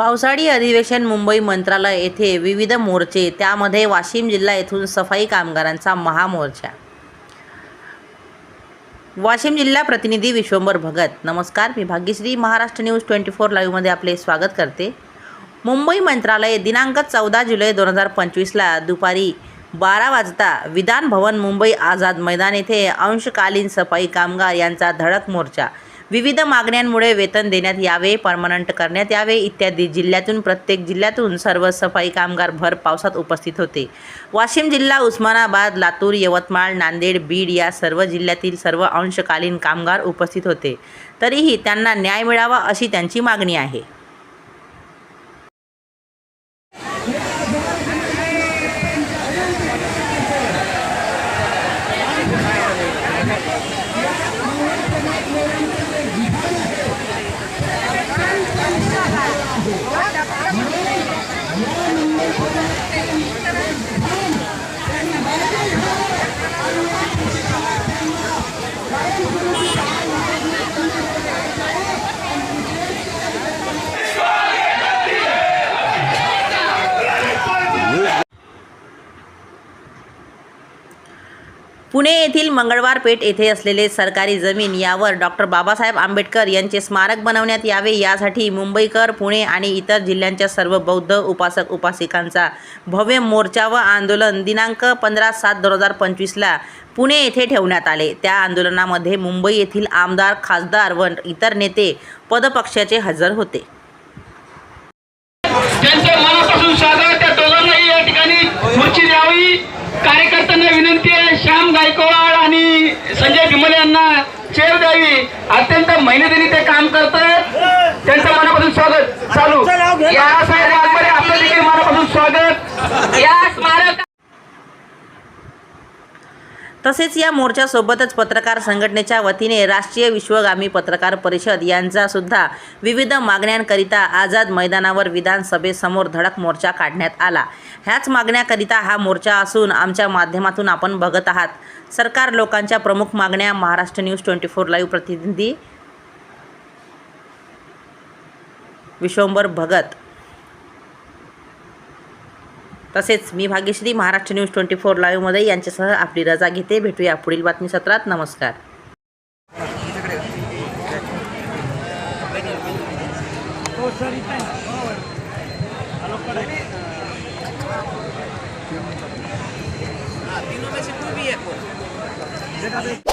पावसाळी अधिवेशन मुंबई मंत्रालय येथे विविध मोर्चे त्यामध्ये वाशिम जिल्हा येथून सफाई कामगारांचा महामोर्चा. वाशिम जिल्हा प्रतिनिधी विश्वंभर भगत नमस्कार. मी Bhagyashree Maharashtra news twenty four लाईव्हमध्ये आपले स्वागत करते. मुंबई मंत्रालय दिनांक चौदा जुलै दोन हजार पंचवीसला दुपारी बारा वाजता विधान भवन मुंबई आझाद मैदान येथे अंशकालीन सफाई कामगार यांचा धडक मोर्चा विविध मागण्यांमुळे वेतन देण्यात यावे परमनंट करण्यात यावे इत्यादी जिल्ह्यातून प्रत्येक जिल्ह्यातून सर्व सफाई कामगार भर पावसात उपस्थित होते. वाशिम जिल्हा उस्मानाबाद लातूर यवतमाळ नांदेड बीड या सर्व जिल्ह्यातील सर्व अंशकालीन कामगार उपस्थित होते. तरीही त्यांना न्याय मिळावा अशी त्यांची मागणी आहे. Thank you. पुणे येथील मंगळवार पेठ येथे असलेले सरकारी जमीन यावर डॉक्टर बाबासाहेब आंबेडकर यांचे स्मारक बनवण्यात यावे यासाठी मुंबईकर पुणे आणि इतर जिल्ह्यांच्या सर्व बौद्ध उपासक उपासिकांचा भव्य मोर्चा व आंदोलन दिनांक पंधरा सात दोन हजार पंचवीसला पुणे येथे ठेवण्यात आले. त्या आंदोलनामध्ये मुंबई येथील आमदार खासदार व इतर नेते पदपक्षाचे हजर होते त्यांचं मनापासून स्वागत त्या दोघांनाही या ठिकाणी खुर्ची द्यावी कार्यकर्त्यांना विनंती आहे श्याम गायकवाड आणि संजय भीमले यांना चेअर द्यावी. अत्यंत मेहनतीने ते काम करतात त्यांचं मनापासून स्वागत चालू. या आपलं देखील मनापासून स्वागत. या स्मारक तसेच या मोर्चासोबतच पत्रकार संघटनेच्या वतीने राष्ट्रीय विश्वगामी पत्रकार परिषद यांचा सुद्धा विविध मागण्यांकरिता आझाद मैदानावर विधानसभेसमोर धडक मोर्चा काढण्यात आला. ह्याच मागण्याकरिता हा मोर्चा असून आमच्या माध्यमातून आपण बघत आहात. सरकार लोकांच्या प्रमुख मागण्या Maharashtra news twenty four live प्रतिनिधी विश्वंभर भगत. तसेच मी Bhagyashree Maharashtra news twenty four लाईव्हमध्ये यांच्यासह आपली रजा घेते. भेटूया पुढील बातमी सत्रात. नमस्कार. तीनों Ah, a ti no me siento viejo.